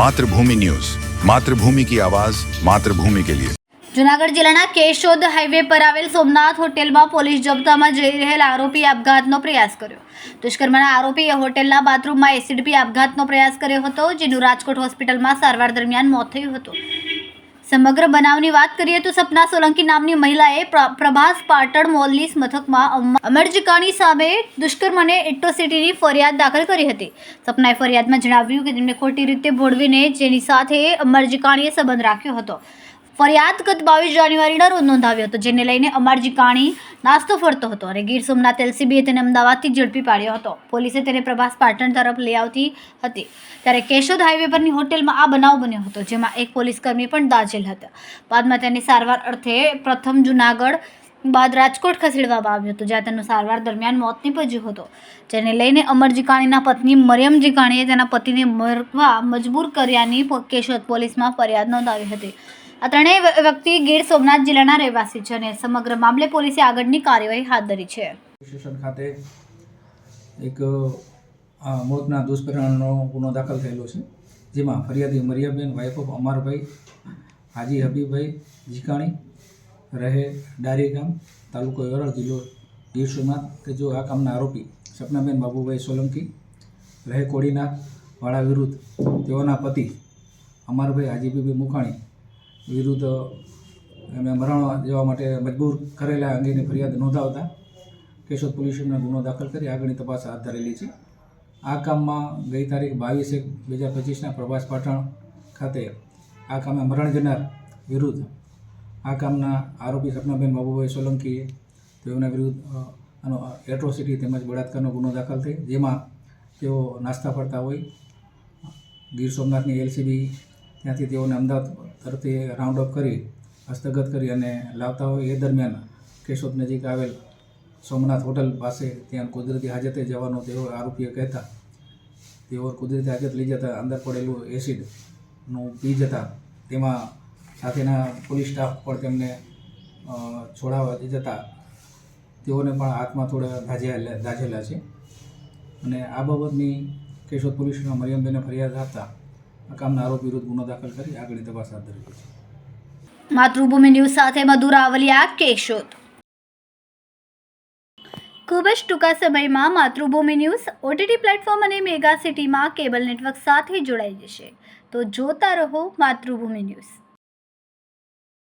Mathrubhumi news. Mathrubhumi કી આવાઝ માતૃભૂમિ કે લિયે. જુનાગઢ જિલ્લાના કેશોદ હાઈવે પર આવેલ સોમનાથ હોટેલમાં પોલીસ જપ્તામાં જઈ રહેલ આરોપી આપઘાતનો પ્રયાસ કર્યો. દુષ્કર્મના આરોપીએ હોટેલના બાથરૂમમાં એસિડ પી આપઘાતનો પ્રયાસ કર્યો હતો, જેનું રાજકોટ હોસ્પિટલમાં સારવાર દરમિયાન મોત થયું હતું. સમગ્ર બનાવની વાત કરીએ તો સપના સોલંકી નામની મહિલાએ પ્રભાસ પાટણ મોલની મથકમાં અમરજીકાણી સામે દુષ્કર્મ અને એટ્રોસિટીની ફરિયાદ દાખલ કરી હતી. સપનાએ ફરિયાદમાં જણાવ્યું કે તેમને ખોટી રીતે ભોળવીને જેની સાથે અમરજીકાણીએ સંબંધ રાખ્યો હતો. ફરિયાદ ગત બાવીસ જાન્યુઆરીના રોજ નોંધાવ્યો હતો, જેને લઈને અમરજી કાણી નાસ્તો ફરતો હતો અને ગીર સોમનાથ એલસીબીએ તેને અમદાવાદથી ઝડપી પાડ્યો હતો. પોલીસે તેને પ્રભાસ પાટણ તરફ લઈ આવતી હતી. ત્યારે કેશોદ હાઈવે પરની હોટેલમાં આ બનાવ બન્યો હતો, જેમાં એક પોલીસકર્મી પણ દાજેલ હતા. બાદમાં તેની સારવાર અર્થે પ્રથમ જુનાગઢ બાદ રાજકોટ ખસેડવામાં આવ્યો હતો, જ્યાં તેનું સારવાર દરમિયાન મોત નીપજ્યું હતું. જેને લઈને અમરજી કાણીના પત્ની મરિયમજી કાણીએ તેના પતિને મરવા મજબૂર કર્યાની કેશોદ પોલીસમાં ફરિયાદ નોંધાવી હતી. આ ત્રણેય વ્યક્તિ ગીર સોમનાથ જિલ્લાના રહેવાસી છે અને સમગ્ર મામલે પોલીસે આગળની કાર્યવાહી હાથ ધરી છે. સ્ટેશન ખાતે એક મોતના દુષ્પરિણામનો ગુનો દાખલ થયેલો છે, જેમાં ફરિયાદી મરિયાબેન વાઇફ ઓફ અમરભાઈ, હાજી હબીભાઈ જીકાણી રહે ડારી ગામ, તાલુકો યોરળ જિલ્લો ગીર સોમનાથ. કે જો આ કામના આરોપી સપનાબેન બાબુભાઈ સોલંકી રહે કોડીનાથ વાળા વિરુદ્ધ તેઓના પતિ અમારભાઈ હાજીબીબી મુખાણી વિરુદ્ધ એમને મરણ જવા માટે મજબૂર કરેલા અંગેની ફરિયાદ નોંધાવતા કેશોદ પોલીસ સ્ટેશનમાં ગુનો દાખલ કરી આગળની તપાસ હાથ ધરેલી છે. આ કામમાં ગઈ તારીખ બાવીસ એક બે હજાર પચીસના પ્રભાસ પાટણ ખાતે આ કામે મરણ જનાર વિરુદ્ધ આ કામના આરોપી સપનાબેન બાબુભાઈ સોલંકીએ તેઓના વિરુદ્ધ આનો એટ્રોસિટી તેમજ બળાત્કારનો ગુનો દાખલ થઈ, જેમાં તેઓ નાસ્તા ફરતા હોય. ગીર સોમનાથની એલસીબી, ત્યાંથી તેઓને અમદાવાદ તરફથી રાઉન્ડ અપ કરી, હસ્તગત કરી અને લાવતા હોય એ દરમિયાન કેશોદ નજીક આવેલ સોમનાથ હોટલ પાસે ત્યાં કુદરતી હાજતે જવાનો તેઓ આરોપીઓ કહેતા, તેઓ કુદરતી હાજત લઈ જતા અંદર પડેલું એસિડનું પી જતા તેમાં સાથેના પોલીસ સ્ટાફ પણ તેમને છોડાવવા જતા, તેઓને પણ હાથમાં થોડા ધાજેલા ધાજેલા છે. અને આ બાબતની કેશોદ પોલીસમાં મરિયમબેને ફરિયાદ આપતા આ આરોપી વિરુદ્ધ ગુનો દાખલ કરી આગળની તપાસ હાથ ધરી છે. માતૃભૂમિ ન્યૂઝ સાથે મધુર આવલિયા કેશોદ ખૂબ જ ટૂંકા સમયમાં માતૃભૂમિ ન્યૂઝ ઓટીટી પ્લેટફોર્મ અને મેગા સિટીમાં કેબલ નેટવર્ક સાથે જોડાઈ જશે. તો જોતા રહો માતૃભૂમિ ન્યૂઝ.